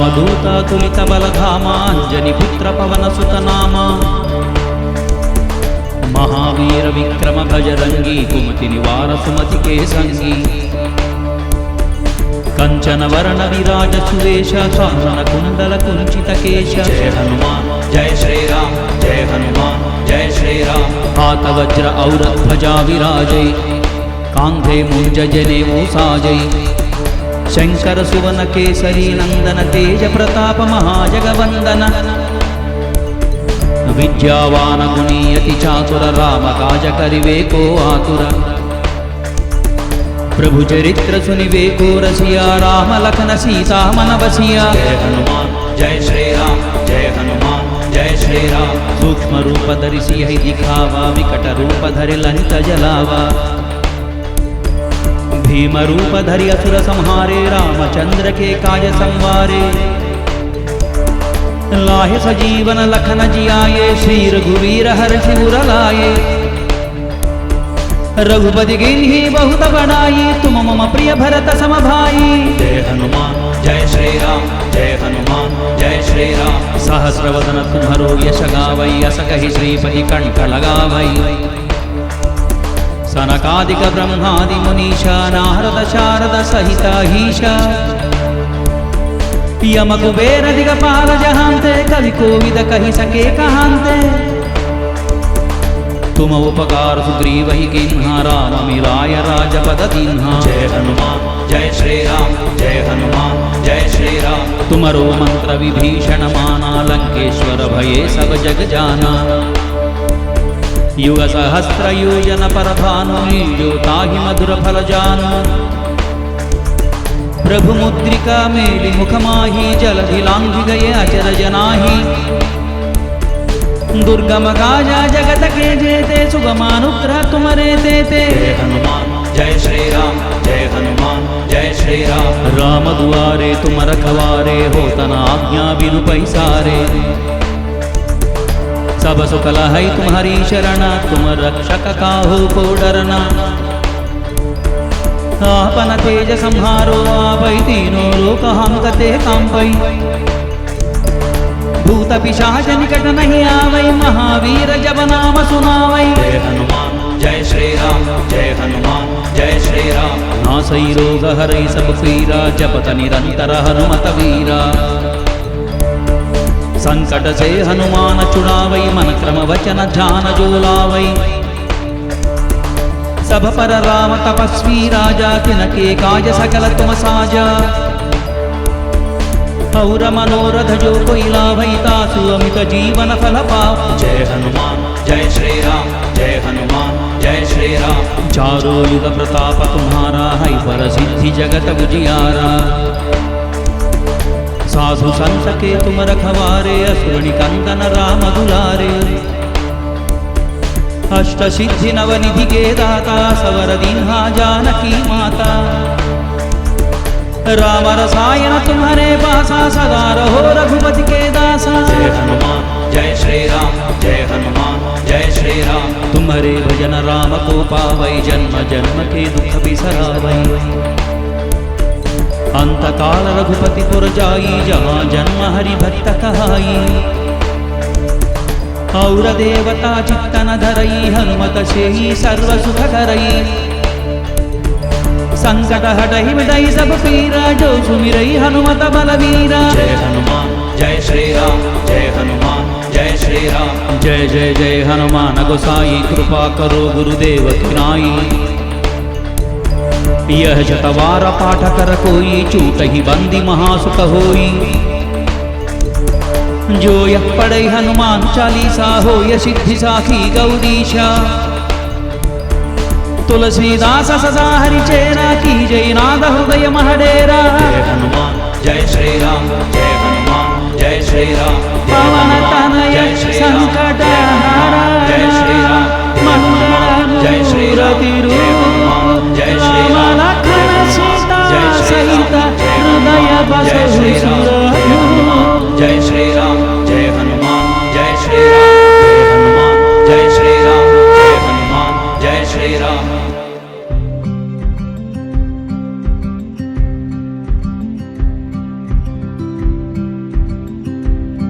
రామదూత తులిత బలధామాంజని పుత్ర పవన సుతనామ మహావీర విక్రమ భజరంగి కుమతి నివార సుమతి కేసంగి కంచన వర్ణ విరాజ సువేశ కానన కుండల కుంచిత కేశ జయ హనుమాన్ జయ శ్రీరామ్ జయ హనుమాన్ జయ శ్రీరామ్. హాత వజ్ర ఔరధ్వజా విరాజై కాంధే ముంజ జనే మూసాజై శంకర సువన కేసరి నందన తేజ ప్రతాప మహాజగవందన. విద్యావాన ముని చాతుర రామ కాజకరివేకో ఆతుర. ప్రభు చరిత్ర సునివేకో రసియా రామ లఖన సీతా సీతామనవసియా జయ హనుమాన్ జయ శ్రీరామ్ జయ హనుమాన్ జయ శ్రీరామ్. సూక్ష్మ రూప దరిసి హై దిఖావా వికట రూప ధరి లలిత జలావా. भीम रूप धरि असुर संहारे रामचंद्र के काज संवारे लाहे सजीवन लखन जियाये श्री रघुवीर हर शिवर लाए रघुपति गिन्ही बहुत बड़ाई तुम मम प्रिय भरत सम भाई जय हनुमान जय श्री राम जय हनुमान जय श्री राम सहस्रवदन तुम्हरो यश गावै अस कहि श्रीपति कंठ लगावै सनकादिक ब्रह्मादि मुनीशा नारद शारद सहिता हीशा यम कुबेर दिगपाल जहांते कवि कोविद कहि सके कहांते तुम उपकार सुग्रीव ही किन्हा राम मिलाय राजपद दीन्हा जय हनुमान जय श्री राम जय हनुमान जय श्री राम तुमरो मंत्र विभीषण माना लंकेश्वर भये सब जग जाना। युग सहस्र योजन पर भानु लील्यो ताहि मधुर फल जानु प्रभु मुद्रिका मेलि माही जल लांघि अचर जनाही दुर्गम काजा जगत के जेते सुगमानुग्रह तुमरे देते हनुमान जय श्री राम जय हनुमान जय श्री राम राम दुआरे तुम रखवारे हो तना आज्ञा बिनु पैसारे सब सुकल है तुम्हारी शरण तुम रक्षक काहू को डरना आपन तेज संहारो आपै तीनों लोक हम कते कांपै भूत पिशाच निकट नहीं आवै महावीर जब नाम सुनावै जय हनुमान जय श्री राम जय हनुमान जय श्री राम नासै रोग हरै सब पीरा जपत निरंतर हनुमत वीरा संकट से हनुमान छुड़ावै मन क्रम वचन ध्यान जो लावै सब पर राम तपस्वी राजा, तिनके काज सकल तुम साजा। और मनोरथ जो कोई लाभई तासु अमित जीवन फल पाओ जय हनुमान, जय श्री राम जय हनुमान, जय श्री राम चारों युग प्रताप तुम्हारा, है पर सिद्धि जगत बुझियारा। साधु संत के तुम रखवारे असुर निकंदन राम दुलारे। अष्ट सिद्धि नव निधि के दाता सवर दीन्हा जानकी माता। राम रसायन तुम्हारे पासा सदा रहो रघुपति के दासा। जय हनुमान जय श्री राम जय हनुमान जय श्री राम तुम्हारे भजन राम को पावै जन्म जन्म के दुख बिसरावै। अंत काल रघुपति पुर जाई जहाँ जन्म हरि भक्त कहाई और देवता चित्तन धरई हनुमत से ही सर्व सुख करई संकट हटहि मिटई सब पीरा जो सुमिरई हनुमत बलवीरा जय हनुमान जय श्री राम जय हनुमान जय श्री राम जय जय जय हनुमान गोसाई कृपा करो गुरुदेव किनाई यह शतवार पाठ कर कोई चूट ही बंदी महासुख होई। जो यह पढ़े हनुमान चालीसा हो यह सिद्धि साखी गौरीशा। तुलसीदास सदा हरि चेरा की जय नाद हृदय महडेरा। जय हनुमान जय श्री राम जय हनुमान जय श्री राम पवन तनय संकट हारा जय श्री राम जय श्री राम Jai